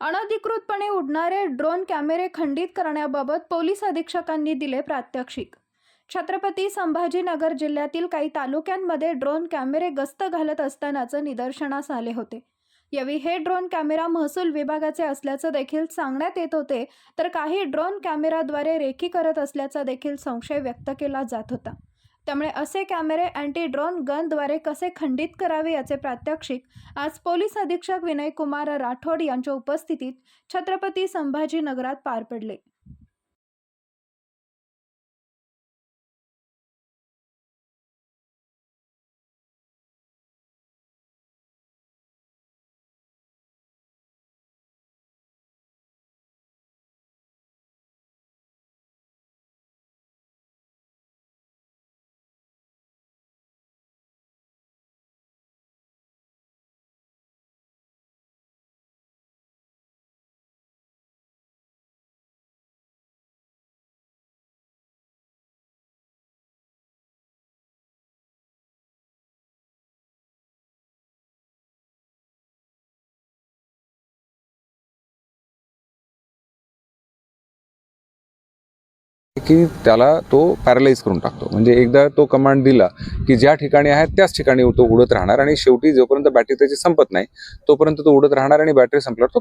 अनधिकृतपणे उडणारे ड्रोन कॅमेरे खंडित करण्याबाबत पोलीस अधीक्षकांनी दिले प्रात्यक्षिक. छत्रपती संभाजीनगर जिल्ह्यातील काही तालुक्यांमध्ये ड्रोन कॅमेरे गस्त घालत असतानाचं निदर्शनास आले होते. यावेळी हे ड्रोन कॅमेरा महसूल विभागाचे असल्याचं देखील सांगण्यात येत होते तर काही ड्रोन कॅमेराद्वारे रेखी करत असल्याचा देखील संशय व्यक्त केला जात होता. त्यामुळे असे कॅमेरे अँटी ड्रोन गनद्वारे कसे खंडित करावे याचे प्रात्यक्षिक आज पोलीस अधीक्षक विनयकुमार राठोड यांच्या उपस्थितीत छत्रपती संभाजीनगरात पार पडले. की त्याला तो पॅरलाइज करून टाकतो. म्हणजे एकदा तो कमांड दिला की ज्या ठिकाणी आहे त्याच ठिकाणी तो उडत राहणार आणि शेवटी जोपर्यंत बॅटरी त्याची संपत नाही तोपर्यंत तो उडत राहणार आणि बॅटरी संपल्यावर तो